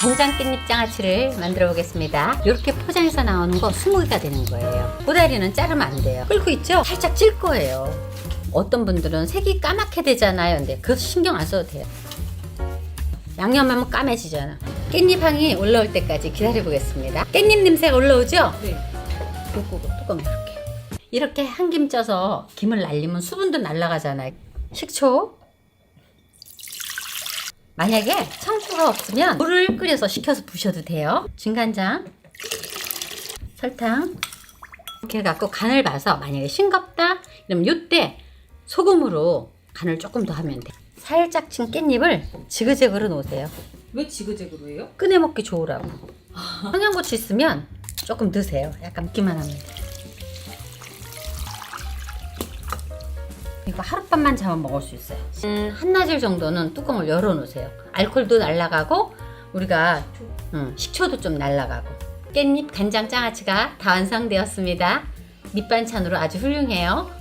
간장 깻잎 장아찌를 만들어 보겠습니다. 이렇게 포장해서 나오는 거 20개가 되는 거예요. 고다리는 자르면 안 돼요. 끓고 있죠? 살짝 찔 거예요. 어떤 분들은 색이 까맣게 되잖아요. 근데 그거 신경 안 써도 돼요. 양념하면 까매지잖아. 깻잎 향이 올라올 때까지 기다려 보겠습니다. 깻잎 냄새가 올라오죠? 네. 꾹꾹 뚜껑 열게요. 이렇게 한 김 쪄서 김을 날리면 수분도 날아가잖아요. 식초. 만약에 청주가 없으면 물을 끓여서 식혀서 부셔도 돼요. 진간장, 설탕. 이렇게 해갖고 간을 봐서 만약에 싱겁다 이러면 이때 소금으로 간을 조금 더 하면 돼. 살짝 친 깻잎을 지그재그로 놓으세요. 왜 지그재그로 해요? 꺼내 먹기 좋으라고. 청양고추 있으면 조금 넣으세요. 약간 묻기만 하면 돼. 이거 하룻밤만 자면 먹을 수 있어요. 음, 한나절 정도는 뚜껑을 열어 놓으세요. 알코올도 날라가고 우리가 음, 식초도 좀 날라가고 깻잎 간장 장아찌가 다 완성되었습니다. 밑반찬으로 아주 훌륭해요.